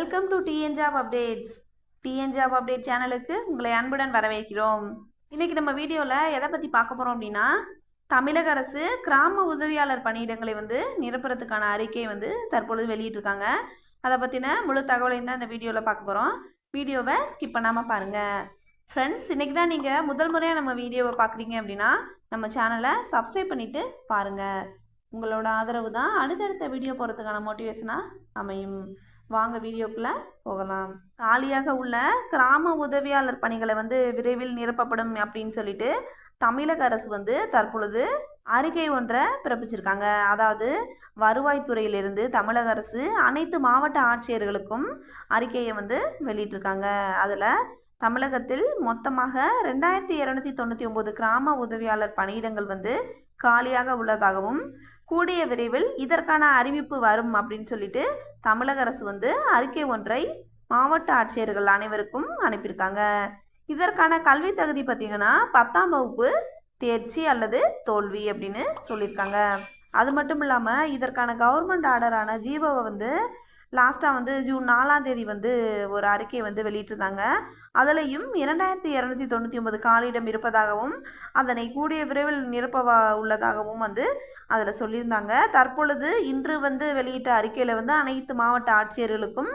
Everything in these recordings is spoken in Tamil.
Welcome to TN job updates TN job update சேனலுக்கு உங்களை அன்புடன் வரவேற்கிறோம். இன்னைக்கு நம்ம வீடியோவில் எதை பற்றி பார்க்க போகிறோம் அப்படின்னா தமிழக அரசு கிராம உதவியாளர் பணியிடங்களை வந்து நிரப்புறதுக்கான அறிக்கை வந்து தற்பொழுது வெளியிட்டிருக்காங்க. அதை பற்றின முழு தகவலையும் தான் இந்த வீடியோவில் பார்க்க போகிறோம் வீடியோவை ஸ்கிப் பண்ணாமல் பாருங்கள் ஃப்ரெண்ட்ஸ் இன்றைக்கி தான் நீங்கள் முதல் முறையாக நம்ம வீடியோவை பார்க்குறீங்க அப்படின்னா நம்ம சேனலை சப்ஸ்கிரைப் பண்ணிவிட்டு பாருங்கள் உங்களோட ஆதரவு தான் அடுத்தடுத்த வீடியோ போகிறதுக்கான மோட்டிவேஷனாக அமையும். வாங்க வீடியோக்குள்ளே போகலாம். காலியாக உள்ள கிராம உதவியாளர் பணிகளை வந்து விரைவில் நிரப்பப்படும் அப்படின்னு சொல்லிட்டு தமிழக அரசு வந்து தற்பொழுது அறிக்கை ஒன்றை பிறப்பிச்சிருக்காங்க. அதாவது வருவாய்த்துறையிலிருந்து தமிழக அரசு அனைத்து மாவட்ட ஆட்சியர்களுக்கும் அறிக்கையை வந்து வெளியிட்டிருக்காங்க. அதில் தமிழகத்தில் மொத்தமாக ரெண்டாயிரத்தி இரநூத்தி தொண்ணூற்றி ஒம்பது கிராம உதவியாளர் பணியிடங்கள் வந்து காலியாக உள்ளதாகவும் கூடிய விரைவில் இதற்கான அறிவிப்பு வரும் அப்படின்னு சொல்லிட்டு தமிழக அரசு வந்து அறிக்கை ஒன்றை மாவட்ட ஆட்சியர்கள் அனைவருக்கும் அனுப்பியிருக்காங்க. இதற்கான கல்வி தகுதி பார்த்திங்கன்னா பத்தாம் வகுப்பு தேர்ச்சி அல்லது தோல்வி அப்படின்னு சொல்லியிருக்காங்க. அது மட்டும் இல்லாமல் இதற்கான கவர்மெண்ட் ஆர்டரான ஜீவோவை வந்து லாஸ்ட்டாக வந்து ஜூன் நாலாம் தேதி வந்து ஒரு அறிக்கையை வந்து வெளியிட்டிருந்தாங்க. அதிலையும் இரண்டாயிரத்தி இரநூத்தி தொண்ணூற்றி ஒன்பது காலியிடம் இருப்பதாகவும் அதனை கூடிய விரைவில் நிரப்ப உள்ளதாகவும் வந்து அதில் சொல்லியிருந்தாங்க. தற்பொழுது இன்று வந்து வெளியிட்ட அறிக்கையில் வந்து அனைத்து மாவட்ட ஆட்சியர்களுக்கும்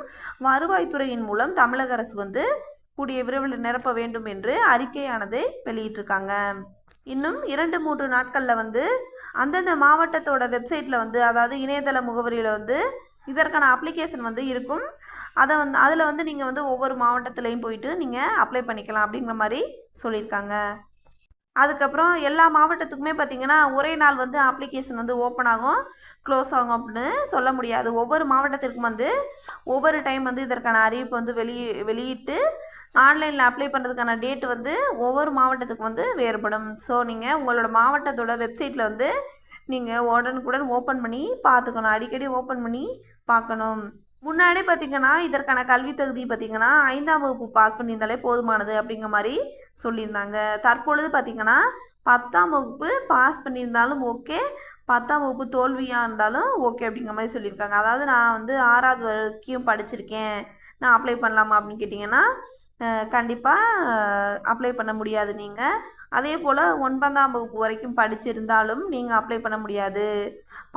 வருவாய்த்துறையின் மூலம் தமிழக அரசு வந்து கூடிய விரைவில் நிரப்ப வேண்டும் என்று அறிக்கையானது வெளியிட்டிருக்காங்க. இன்னும் இரண்டு மூன்று நாட்களில் வந்து அந்தந்த மாவட்டத்தோட வெப்சைட்டில் வந்து அதாவது இணையதள முகவரியில் வந்து இதற்கான அப்ளிகேஷன் வந்து இருக்கும். அதை வந்து அதில் வந்து நீங்கள் வந்து ஒவ்வொரு மாவட்டத்துலேயும் போயிட்டு நீங்கள் அப்ளை பண்ணிக்கலாம் அப்படிங்கிற மாதிரி சொல்லியிருக்காங்க. அதுக்கப்புறம் எல்லா மாவட்டத்துக்குமே பார்த்திங்கன்னா ஒரே நாள் வந்து அப்ளிகேஷன் வந்து ஓப்பன் ஆகும். க்ளோஸ் ஆகும் அப்படின்னு சொல்ல முடியாது. ஒவ்வொரு மாவட்டத்திற்கும் வந்து ஒவ்வொரு டைம் வந்து இதற்கான அறிவிப்பு வந்து வெளியே வெளியிட்டு ஆன்லைனில் அப்ளை பண்ணுறதுக்கான டேட் வந்து ஒவ்வொரு மாவட்டத்துக்கு வந்து வேறுபடும். ஸோ நீங்கள் உங்களோட மாவட்டத்தோட வெப்சைட்டில் வந்து நீங்கள் உடனுக்குடன் ஓப்பன் பண்ணி பார்த்துக்கணும். அடிக்கடி ஓப்பன் பண்ணி பார்க்கணும். முன்னாடி பார்த்திங்கன்னா இதற்கான கல்வி தகுதி பார்த்திங்கன்னா ஐந்தாம் வகுப்பு பாஸ் பண்ணியிருந்தாலே போதுமானது அப்படிங்கிற மாதிரி சொல்லியிருந்தாங்க. தற்பொழுது பார்த்திங்கன்னா பத்தாம் வகுப்பு பாஸ் பண்ணியிருந்தாலும் ஓகே பத்தாம் வகுப்பு தோல்வியாக இருந்தாலும் ஓகே அப்படிங்கிற மாதிரி சொல்லியிருக்காங்க. அதாவது நான் வந்து ஆறாவது வரைக்கும் படிச்சிருக்கேன். நான் அப்ளை பண்ணலாமா அப்படின்னு கேட்டிங்கன்னா கண்டிப்பாக அப்ளை பண்ண முடியாது நீங்கள் அதே போல் ஒன்பதாம் வகுப்பு வரைக்கும் படிச்சிருந்தாலும் நீங்கள் அப்ளை பண்ண முடியாது.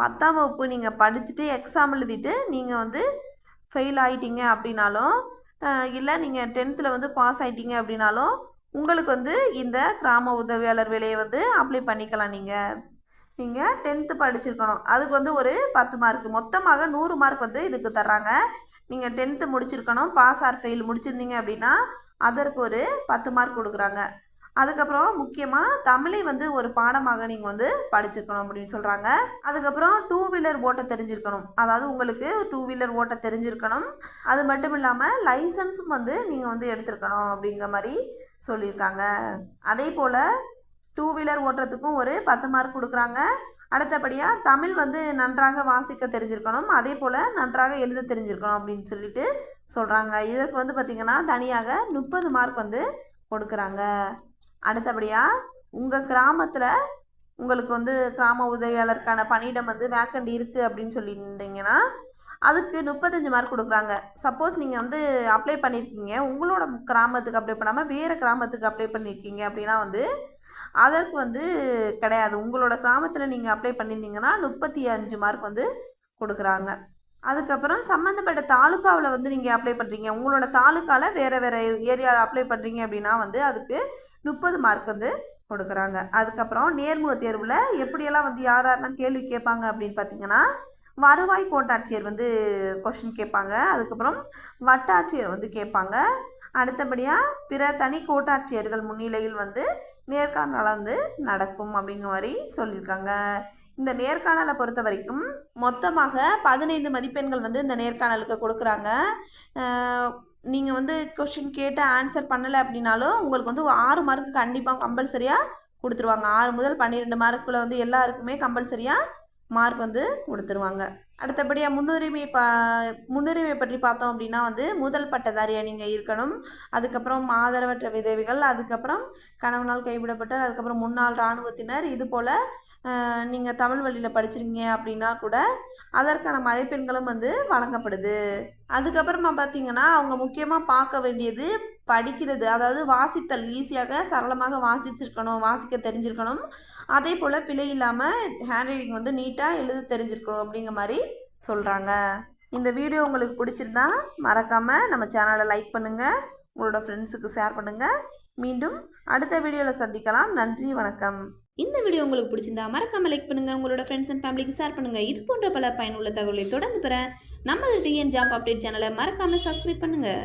பத்தாம் வகுப்பு நீங்கள் படிச்சுட்டு எக்ஸாம் எழுதிட்டு நீங்கள் வந்து ஃபெயில் ஆகிட்டீங்க அப்படின்னாலும் இல்லை நீங்கள் டென்த்தில் வந்து பாஸ் ஆகிட்டீங்க அப்படின்னாலும் உங்களுக்கு வந்து இந்த கிராம உதவியாளர் வேலையை வந்து அப்ளை பண்ணிக்கலாம் நீங்கள் நீங்கள் டென்த்து படிச்சிருக்கணும். அதுக்கு வந்து ஒரு பத்து மார்க் மொத்தமாக நூறு மார்க் வந்து இதுக்கு தர்றாங்க. நீங்கள் டென்த்து முடிச்சிருக்கணும் பாஸ் ஆர் ஃபெயில் முடிச்சிருந்தீங்க அப்படின்னா அதற்கு ஒரு பத்து மார்க் கொடுக்குறாங்க. அதுக்கப்புறம் முக்கியமாக தமிழை வந்து ஒரு பாடமாக நீங்கள் வந்து படிச்சிருக்கணும் அப்படின்னு சொல்கிறாங்க அதுக்கப்புறம் டூ வீலர் ஓட்ட தெரிஞ்சிருக்கணும். அதாவது உங்களுக்கு டூ வீலர் ஓட்ட தெரிஞ்சிருக்கணும். அது மட்டும் இல்லாமல் லைசன்ஸும் வந்து நீங்கள் வந்து எடுத்திருக்கணும் அப்படிங்கிற மாதிரி சொல்லியிருக்காங்க. அதே போல் டூ வீலர் ஓட்டுறதுக்கும் ஒரு பத்து மார்க் கொடுக்குறாங்க. அடுத்தபடியாக தமிழ் வந்து நன்றாக வாசிக்க தெரிஞ்சிருக்கணும். அதே போல் நன்றாக எழுத தெரிஞ்சிருக்கணும் அப்படின்னு சொல்லிட்டு சொல்கிறாங்க இதற்கு வந்து பார்த்திங்கன்னா தனியாக முப்பது மார்க் வந்து கொடுக்குறாங்க. அடுத்தபடியாக உங்கள் கிராமத்தில் உங்களுக்கு வந்து கிராம உதவியாளருக்கான பணியிடம் வந்து வேக்கண்ட் இருக்குது அப்படின்னு சொல்லியிருந்தீங்கன்னா அதுக்கு முப்பத்தஞ்சு மார்க் கொடுக்குறாங்க. சப்போஸ் நீங்கள் வந்து அப்ளை பண்ணியிருக்கீங்க. உங்களோட கிராமத்துக்கு அப்ளை பண்ணாமல் வேறு கிராமத்துக்கு அப்ளை பண்ணியிருக்கீங்க அப்படின்னா வந்து அதற்கு வந்து கிடையாது. உங்களோட கிராமத்தில் நீங்கள் அப்ளை பண்ணியிருந்தீங்கன்னா முப்பத்தி அஞ்சு மார்க் வந்து கொடுக்குறாங்க. அதுக்கப்புறம் சம்மந்தப்பட்ட தாலுக்காவில் வந்து நீங்கள் அப்ளை பண்ணுறீங்க உங்களோட தாலுக்காவில் வேறு வேறு ஏரியாவில் அப்ளை பண்ணுறீங்க அப்படின்னா வந்து அதுக்கு முப்பது மார்க் வந்து கொடுக்குறாங்க. அதுக்கப்புறம் நேர்முக தேர்வில் எப்படியெல்லாம் வந்து யார் யாரெல்லாம் கேள்வி கேட்பாங்க அப்படின்னு பார்த்தீங்கன்னா வருவாய் கோட்டாட்சியர் வந்து கொஷின் கேட்பாங்க. அதுக்கப்புறம் வட்டாட்சியர் வந்து கேட்பாங்க. அடுத்தபடியாக பிற தனி கோட்டாட்சியர்கள் முன்னிலையில் வந்து நேர்காணல் வந்து நடக்கும் அப்படிங்கிற மாதிரி சொல்லியிருக்காங்க. இந்த நேர்காணலை பொறுத்த வரைக்கும் மொத்தமாக பதினைந்து மதிப்பெண்கள் வந்து இந்த நேர்காணலுக்கு கொடுக்குறாங்க. நீங்கள் வந்து கொஷின் கேட்டு ஆன்சர் பண்ணலை அப்படின்னாலும் உங்களுக்கு வந்து ஆறு மார்க் கண்டிப்பாக கம்பல்சரியாக கொடுத்துருவாங்க. ஆறு முதல் பன்னிரெண்டு மார்க்கில் வந்து எல்லாருக்குமே கம்பல்சரியாக மார்க் வந்து கொடுத்துருவாங்க. அடுத்தபடியாக முன்னுரிமை பா முன்னுரிமை பற்றி பார்த்தோம் அப்படின்னா வந்து முதல் பட்டதாரியாக நீங்கள் இருக்கணும். அதுக்கப்புறம் ஆதரவற்ற விதவைகள் அதுக்கப்புறம் கணவனால் கைவிடப்பட்ட அதுக்கப்புறம் முன்னாள் இராணுவத்தினர் இது போல் நீங்கள் தமிழ் வழியில் படிச்சிருக்கீங்க அப்படின்னா கூட அதற்கான மதிப்பெண்களும் வந்து வழங்கப்படுது. அதுக்கப்புறமா பார்த்தீங்கன்னா அவங்க முக்கியமாக பார்க்க வேண்டியது படிக்கிறது அதாவது வாசித்தல் ஈஸியாக சரளமாக வாசிச்சிருக்கணும் வாசிக்க தெரிஞ்சிருக்கணும். அதே போல் பிழை இல்லாமல் ஹேண்ட் ரைட்டிங் வந்து நீட்டாக எழுத தெரிஞ்சிருக்கணும் அப்படிங்கிற மாதிரி சொல்கிறாங்க இந்த வீடியோ உங்களுக்கு பிடிச்சிருந்தா மறக்காமல் நம்ம சேனலை லைக் பண்ணுங்கள் உங்களோட ஃப்ரெண்ட்ஸுக்கு ஷேர் பண்ணுங்கள் மீண்டும் அடுத்த வீடியோவில் சந்திக்கலாம். நன்றி வணக்கம். இந்த வீடியோ உங்களுக்கு பிடிச்சிருந்தா மறக்காம லைக் பண்ணுங்கள் உங்களோட ஃப்ரெண்ட்ஸ் அண்ட் ஃபேமிலிக்கு ஷேர் பண்ணுங்க. இது போன்ற பல பயனுள்ள தகவலை தொடர்ந்து பெற நமது டிஎன் ஜாப் அப்டேட் சேனலை மறக்காம சப்ஸ்கிரைப் பண்ணுங்கள்